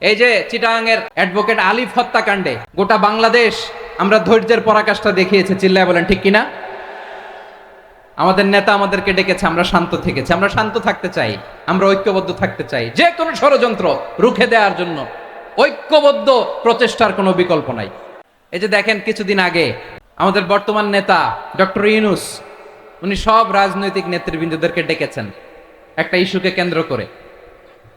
এই যে চিটাগাংয়ের অ্যাডভোকেট আলিফ হত্যাকাণ্ডে গোটা বাংলাদেশ আমরা ধৈর্যের পরাকাষ্ঠা দেখিয়েছে, চিল্লায় বলেন, ঠিক কিনা? আমাদের নেতা আমাদেরকে ডেকেছে, আমরা শান্ত থেকেছি, আমরা শান্ত থাকতে চাই, আমরা ঐক্যবদ্ধ থাকতে চাই। যে কোনো ষড়যন্ত্র রুখে দেওয়ার জন্য ঐক্যবদ্ধ প্রচেষ্টার কোনো বিকল্প নাই। এই যে দেখেন, কিছুদিন আগে আমাদের বর্তমান নেতা ডক্টর ইউনুস, উনি সব রাজনৈতিক নেতৃবৃন্দদেরকে ডেকেছেন, একটা ইস্যুকে কেন্দ্র করে।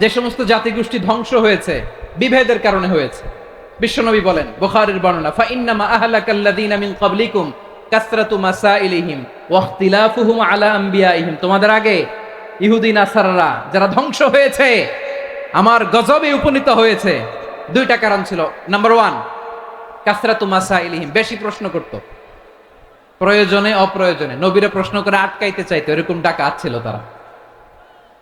যে সমস্ত জাতিগোষ্ঠী ধ্বংস হয়েছে, বিভেদের কারণে হয়েছে। বিশ্বনবী বলেন, বুখারীর বর্ণনা ফা ইন্নামা মিন ক্বাবলিকুম কাসরাতু মাসাইলিহিম ওয়া ইখতিলাফুহুম আলা তোমাদের আগে ইহুদি, নাসারারা যারা ধ্বংস হয়েছে, আমার গজবে উপনীত হয়েছে। দুইটা কারণ ছিল। নাম্বার ওয়ান কাসরাতু মাসাইলিহিম, বেশি প্রশ্ন করত। প্রয়োজনে, অপ্রয়োজনে। নবীরা প্রশ্ন করে আটকাইতে চাইতো, এরকম ডাকা ছিল তারা।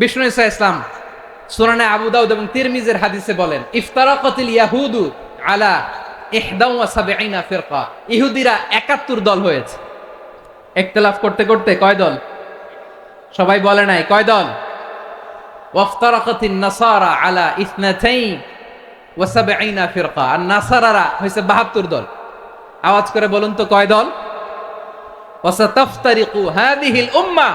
বিষ্ণু ইসা ইসলাম সুনানে আবু দাউদ এবং তিরমিজের হাদিসে বলেন, ইফতারাকাতিল ইয়াহুদু আলা ইহদাউ ওয়া সাবঈনা ফিরকা। ইহুদিরা 71 দল হয়েছে। ইখতিলাফ করতে করতে কয় দল? সবাই বলে নাই, কয় দল? ওয়াফতারাকাতিন নাসারা আলা ইসনাতাইন ওয়া সাবঈনা ফিরকা। আর নাসারারা হইছে 72 দল। আওয়াজ করে বলুন তো কয় দল? ওয়াসাতাফতারিকু হাদিহিল উম্মাহ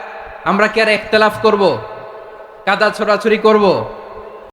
আমরা কি আর একতলাফ করব? কাদা ছোড়াছুরি করব?